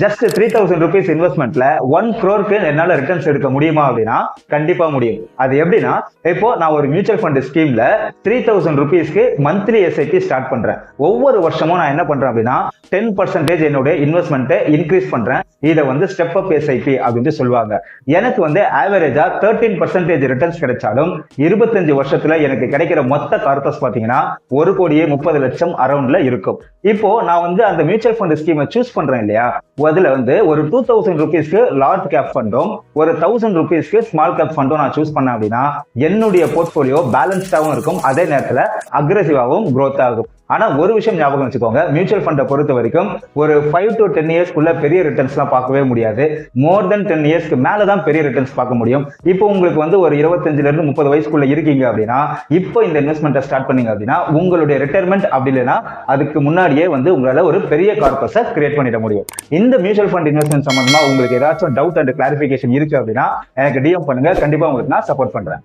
Just three thousand rupees இன்வெஸ்ட்மெண்ட்ல one க்ரோருக்கு என்னால ரிட்டர்ன்ஸ் எடுக்க முடியுமா அப்படின்னா கண்டிப்பா முடியும். அது எப்படின்னா இப்போ நான் ஒரு மியூச்சுவல் ஃபண்ட் ஸ்கீம்ல த்ரீ தௌசண்ட் ருபீஸ்க்கு மந்த்லி எஸ்ஐபி ஸ்டார்ட் பண்றேன். ஒவ்வொரு வருஷமும் நான் என்ன பண்றேன் அப்படின்னா டென் பர்சன்டேஜ் என்னுடைய இன்வெஸ்ட்மெண்ட்டை இன்க்ரீஸ் பண்றேன். இதை வந்து ஸ்டெப் அப் எஸ்ஐபி அப்படின்னு சொல்லுவாங்க. எனக்கு வந்து ஆவரேஜா தேர்ட்டீன் பர்சன்டேஜ் ரிட்டர்ன்ஸ் கிடைச்சாலும் இருபத்தஞ்சு வருஷத்துல எனக்கு கிடைக்கிற மொத்த கார்பஸ் பாத்தீங்கன்னா ஒரு கோடியே முப்பது லட்சம் அரௌண்ட்ல இருக்கும். இப்போ நான் வந்து அந்த மியூச்சுவல் ஃபண்ட் ஸ்கீமை சூஸ் பண்றேன் இல்லையா? அதில் வந்து ஒரு டூ தௌசண்ட் ருபீஸ்க்கு லார்ஜ் கேப் ஃபண்டும் ஒரு தௌசண்ட் ருபீஸ்க்கு ஸ்மால் கேப் ஃபண்டும் நான் சூஸ் பண்ணேன் அப்படின்னா என்னுடைய போர்ட்போலியோ பேலன்ஸ்டாகவும் இருக்கும். அதே நேரத்தில் அக்ரெசிவாகவும் க்ரோத் ஆகும் ஆனால் ஒரு விஷயம் ஞாபகம் வச்சுக்கோங்க. மியூச்சுவல் ஃபண்டை பொறுத்த வரைக்கும் ஒரு ஃபைவ் டு டென் இயர்ஸ்க்குள்ள பெரிய ரிட்டர்ன்ஸ்லாம் பார்க்கவே முடியாது. மோர் தென் டென் இயர்ஸ்க்கு மேலே தான் பெரிய ரிட்டர்ன்ஸ் பார்க்க முடியும். இப்போ உங்களுக்கு வந்து ஒரு இருபத்தஞ்சுல இருந்து முப்பது வயசுக்குள்ள இருக்கீங்க அப்படின்னா இப்போ இந்த இன்வெஸ்ட்மெண்ட்டை ஸ்டார்ட் பண்ணீங்க அப்படின்னா உங்களுடைய ரிட்டையர்மெண்ட் அப்படி இல்லைன்னா அதுக்கு முன்னாடியே வந்து உங்களால் ஒரு பெரிய கார்பஸை கிரியேட் பண்ணிட முடியும். இந்த மியூச்சுவல் ஃபண்ட் இன்வெஸ்ட்மெண்ட் சம்பந்தமா உங்களுக்கு ஏதாச்சும் டவுட் அண்ட் கிளாரிஃபிகேஷன் இருக்கு அப்படின்னா எனக்கு டிஎம் பண்ணுங்க. கண்டிப்பா உங்களுக்கு நான் சப்போர்ட் பண்றேன்.